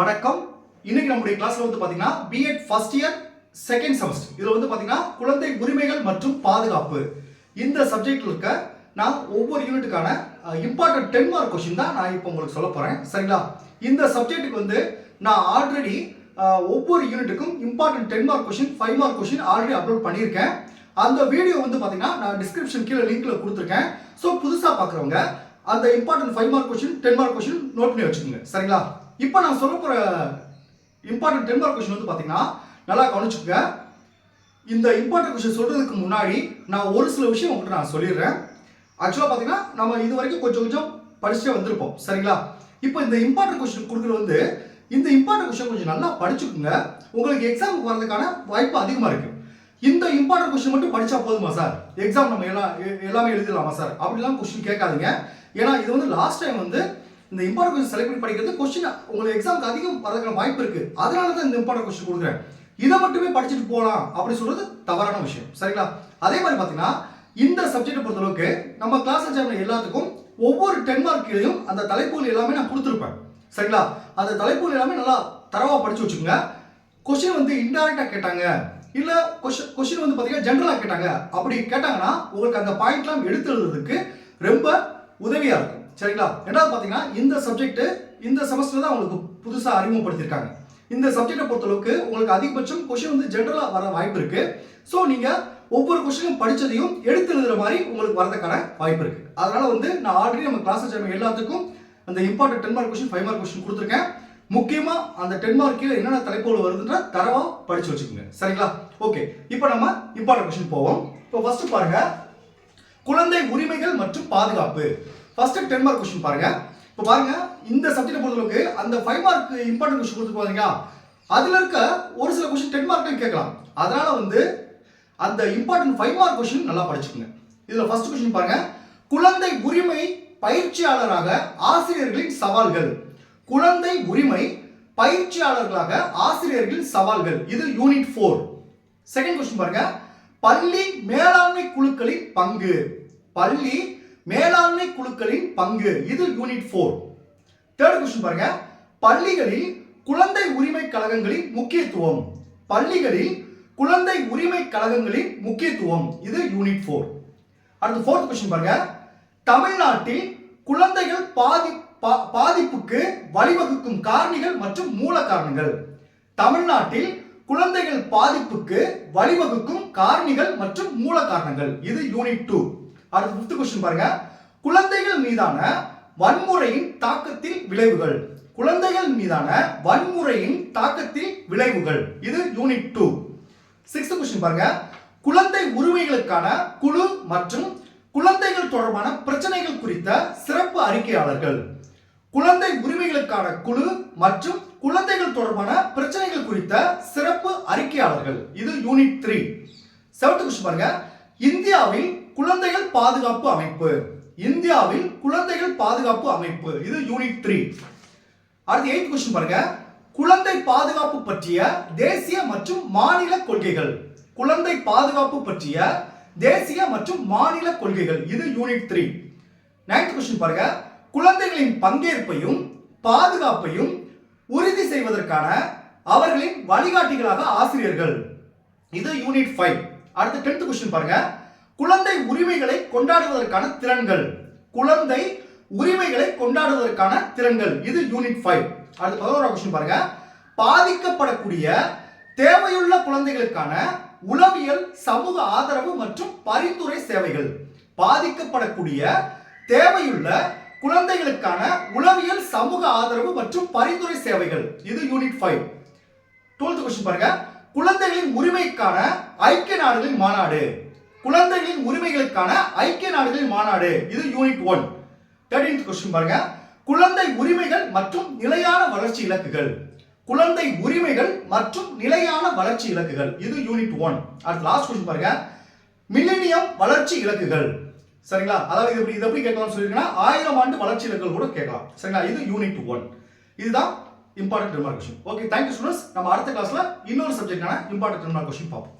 வணக்கம். இன்னைக்கு நம்முடைய கிளாஸ்ல வந்து பாத்தீங்கன்னா BEd first year second semester இதுல வந்து பாத்தீங்கன்னா குழந்தை உரிமைகள் மற்றும் பாதுகாப்பு. இந்த சப்ஜெக்ட்ல இருக்க நான் ஒவ்வொரு யூனிட்டுக்கான இம்பார்ட்டன்ட் டென் மார்க் கொஸ்டின் தான் நான் இப்போ உங்களுக்கு சொல்ல போறேன். சரிங்களா? இந்த சப்ஜெக்ட்டுக்கு வந்து நான் ஆல்ரெடி ஒவ்வொரு யூனிட்டுக்கும் important ten mark question five mark question already upload பண்ணியிருக்கேன். அந்த வீடியோ வந்து பாத்தீங்கன்னா நான் டிஸ்கிரிப்ஷன் கீழே லிங்க்ல கொடுத்துருக்கேன். ஸோ புதுசாக பார்க்குறவங்க அந்த important five mark question ten mark question note பண்ணி வச்சுக்கோங்க. சரிங்களா? இப்போ நான் சொல்ல போகிற இம்பார்ட்டன்ட் டென் மார்க் கொஷின் வந்து பார்த்தீங்கன்னா நல்லா கவனிச்சுக்கோங்க. இந்த இம்பார்ட்டன்ட் கொஷின் சொல்றதுக்கு முன்னாடி நான் ஒரு சில விஷயம் உங்கள்கிட்ட நான் சொல்லிடுறேன். ஆக்சுவலாக பார்த்தீங்கன்னா நம்ம இது வரைக்கும் கொஞ்சம் கொஞ்சம் படிச்சுட்டே வந்திருப்போம். சரிங்களா? இப்போ இந்த இம்பார்ட்டன்ட் கொஷின் கொடுக்குறது வந்து இந்த இம்பார்ட்டன்ட் கொஷின் கொஞ்சம் நல்லா படிச்சுக்கோங்க. உங்களுக்கு எக்ஸாமுக்கு வரதுக்கான வாய்ப்பு அதிகமாக இருக்குது இந்த இம்பார்ட்டன்ட் கொஸ்டின் மட்டும் படித்தா போதுமா சார்? எக்ஸாம் நம்ம எல்லாம் எ- எல்லாமே எழுதிடலாமா சார்? அப்படிலாம் கொஸ்டின் கேட்காதுங்க. ஏன்னா இது வந்து லாஸ்ட் டைம் வந்து இந்த இம்பார்ட்டன்ட் கொஸ்டின் செலக்ட் பண்ணி படிக்கிறது கொஸ்டின் உங்களுக்கு எக்ஸாமுக்கு அதிகம் வரதுக்கான வாய்ப்பு இருக்கு. அதனால தான் இந்த இம்பார்ட்டன்ட் கொஸ்டின் கொடுக்குறேன். இதை மட்டுமே படிச்சுட்டு போகலாம் அப்படி சொல்றது தவறான விஷயம். சரிங்களா? அதே மாதிரி பார்த்தீங்கன்னா இந்த சப்ஜெக்டை பொறுத்தளவுக்கு நம்ம கிளாஸ் எக்ஸாம்ல எல்லாத்துக்கும் ஒவ்வொரு டென் மார்க்கிலையும் அந்த தலைப்புகள் எல்லாமே நான் கொடுத்துருப்பேன். சரிங்களா? அந்த தலைப்புகள் எல்லாமே நல்லா தரவா படிச்சு வச்சுக்கோங்க. கொஸ்டின் வந்து இன்டைரக்டா கேட்டாங்க. இல்ல கொஸ்டின் கொஸ்டின் வந்து பாத்தீங்கன்னா ஜென்ரலா கேட்டாங்க. அப்படி கேட்டாங்கன்னா உங்களுக்கு அந்த பாயிண்ட்லாம் எடுத்து எழுதுறதுக்கு ரொம்ப உதவியா இருக்கும். சரிங்களா? ரெண்டாவது பார்த்தீங்கன்னா இந்த சப்ஜெக்ட் இந்த செமஸ்டர் தான் உங்களுக்கு புதுசாக அறிமுகப்படுத்தியிருக்காங்க. இந்த சப்ஜெக்டை பொறுத்தளவுக்கு உங்களுக்கு அதிகபட்சம் கொஷின் வந்து ஜென்ரலாக வர வாய்ப்பு இருக்கு. ஸோ நீங்கள் ஒவ்வொரு கொஸ்டினும் படித்ததையும் எடுத்து எழுதுற மாதிரி உங்களுக்கு வரதுக்கான வாய்ப்பு இருக்கு. அதனால வந்து நான் ஆல்ரெடி நம்ம கிளாஸ் எல்லாத்துக்கும் அந்த important ten mark question five mark question கொடுத்துருக்கேன். முக்கியமாக அந்த டென் மார்க்கில் என்னென்ன தலைப்புகள் வருதுன்ற தரவா படிச்சு வச்சுக்கோங்க. சரிங்களா? ஓகே இப்போ நம்ம இம்பார்ட்டன்ட் கொஸ்டின் போவோம். இப்போ ஃபர்ஸ்ட் பாருங்க. குழந்தை உரிமைகள் மற்றும் பாதுகாப்பு. ஃபர்ஸ்ட் டென் மார்க் கொஸ்டின் பாருங்க. இப்போ பாருங்க இந்த சப்ஜெக்ட் பொறுத்தளவுக்கு அந்த ஃபைவ் மார்க் இம்பார்ட்டன்ட் கொஸ்டின் கொடுத்து பாருங்க அதில் இருக்க ஒரு சில கொஸ்டின் டென் மார்க்லையும் கேட்கலாம். அதனால வந்து அந்த இம்பார்ட்டன்ட் ஃபைவ் மார்க் கொஸ்டின் நல்லா படிச்சுக்கோங்க. இதில் ஃபர்ஸ்ட் கொஸ்டின் பாருங்க. குழந்தை உரிமை பயிற்சியாளராக ஆசிரியர்களின் சவால்கள். குழந்தை உரிமை பயிற்சியாளர்களாக ஆசிரியர்களின் சவால்கள். இது யூனிட் ஃபோர் செகண்ட் கொஸ்டின் பாருங்க. பள்ளி மேலாண்மை குழுக்களின் பங்கு. பள்ளி மேலாண்மை குழுக்களின் பங்கு. இது யூனிட் ஃபோர் தேர்ட் கொஸ்டின் பாருங்க. பள்ளிகளில் குழந்தை உரிமை கழகங்களின் முக்கியத்துவம். பள்ளிகளில் குழந்தை உரிமை கழகங்களின் முக்கியத்துவம். இது யூனிட் ஃபோர் அடுத்து ஃபோர்த் கொஸ்டின் பாருங்க. தமிழ்நாட்டில் குழந்தைகள் பாதி பா- பாதிப்புக்கு வழிவகுக்கும் காரணிகள் மற்றும் மூல காரணங்கள். தமிழ்நாட்டில் குழந்தைகள் பாதிப்புக்கு வழிவகுக்கும் காரணிகள் மற்றும் மூல காரணங்கள். இது யூனிட் டூ அடுத்து ஃபிஃப்த் கொஸ்டின் பாருங்க. குழந்தைகள் மீதான வன்முறையின் தாக்கத்தில் விளைவுகள். குழந்தைகள் மீதான வன்முறையின் தாக்கத்தில் விளைவுகள். இது யூனிட் டூ சிக்ஸ்த் கொஸ்டின் பாருங்க. குழந்தை உரிமைகளுக்கான குழு மற்றும் குழந்தைகள் தொடர்பான பிரச்சனைகள் குறித்த சிறப்பு அறிக்கையாளர்கள். குழந்தை உரிமைகளுக்கான குழு மற்றும் குழந்தைகள் தொடர்பான பிரச்சனைகள் குறித்த சிறப்பு அறிக்கையாளர்கள். இது யூனிட் த்ரீ செவன்த் கொஸ்டின் பாருங்க. இந்தியாவில் குழந்தை பாதுகாப்பு அமைப்பு. இந்தியாவில் குழந்தைகள் பாதுகாப்பு அமைப்பு. இது யூனிட் த்ரீ அடுத்து எயிட் கொஸ்டின் பாருங்க. குழந்தை பாதுகாப்பு பற்றிய தேசிய மற்றும் மாநில கொள்கைகள். குழந்தை பாதுகாப்பு பற்றிய தேசிய மற்றும் மாநில கொள்கைகள். இது யூனிட் த்ரீ நைன்த் கொஸ்டின் பாருங்க. குழந்தைகளின் பங்கேற்பையும் பாதுகாப்பையும் உறுதி செய்வதற்கான அவர்களின் வழிகாட்டிகளாக ஆசிரியர்கள். இது யூனிட் ஃபைவ் அடுத்து டென்த் கொஸ்டின் பாருங்க. குழந்தை உரிமைகளை கொண்டாடுவதற்கான திறன்கள். குழந்தை உரிமைகளை கொண்டாடுவதற்கான திறன்கள். இது யூனிட் ஃபைவ் அடுத்து பதினோரா கொஸ்டின் பாருங்க. பாதிக்கப்படக்கூடிய தேவையுள்ள குழந்தைகளுக்கான உளவியல் சமூக ஆதரவு மற்றும் பரிந்துரை சேவைகள். பாதிக்கப்படக்கூடிய தேவையுள்ள குழந்தைகளுக்கான உளவியல் சமூக ஆதரவு மற்றும் பரிந்துரை சேவைகள். இது யூனிட் ஃபைவ் டுவெல்த் கொஸ்டின் பாருங்க. குழந்தைகளின் உரிமைக்கான ஐக்கிய நாடுகளின் மாநாடு. குழந்தைகளின் உரிமைகளுக்கான ஐக்கிய நாடுகளின் மாநாடு. இது யூனிட் ஒன் தேர்டீன்த் கொஸ்டின் பாருங்க. குழந்தை உரிமைகள் மற்றும் நிலையான வளர்ச்சி இலக்குகள். குழந்தை உரிமைகள் மற்றும் நிலையான வளர்ச்சி இலக்குகள். இது யூனிட் ஒன் அடுத்து லாஸ்ட் கொஸ்டின் பாருங்க. மில்லினியம் வளர்ச்சி இலக்குகள். சரிங்களா? அதாவது இது எப்படி இது எப்படி கேட்கலாம்னு சொல்லியிருக்கீங்கன்னா ஆயிரம் ஆண்டு வளர்ச்சி இலக்குகள் கூட கேட்கலாம். சரிங்களா? இது யூனிட் ஒன் இதுதான் important remark question okay thank you students நம்ம அடுத்த கிளாஸ்ல இன்னொரு சப்ஜெக்டான இம்பார்ட்டன்ட் ரிமார்க் கொஸ்டின் பார்ப்போம்.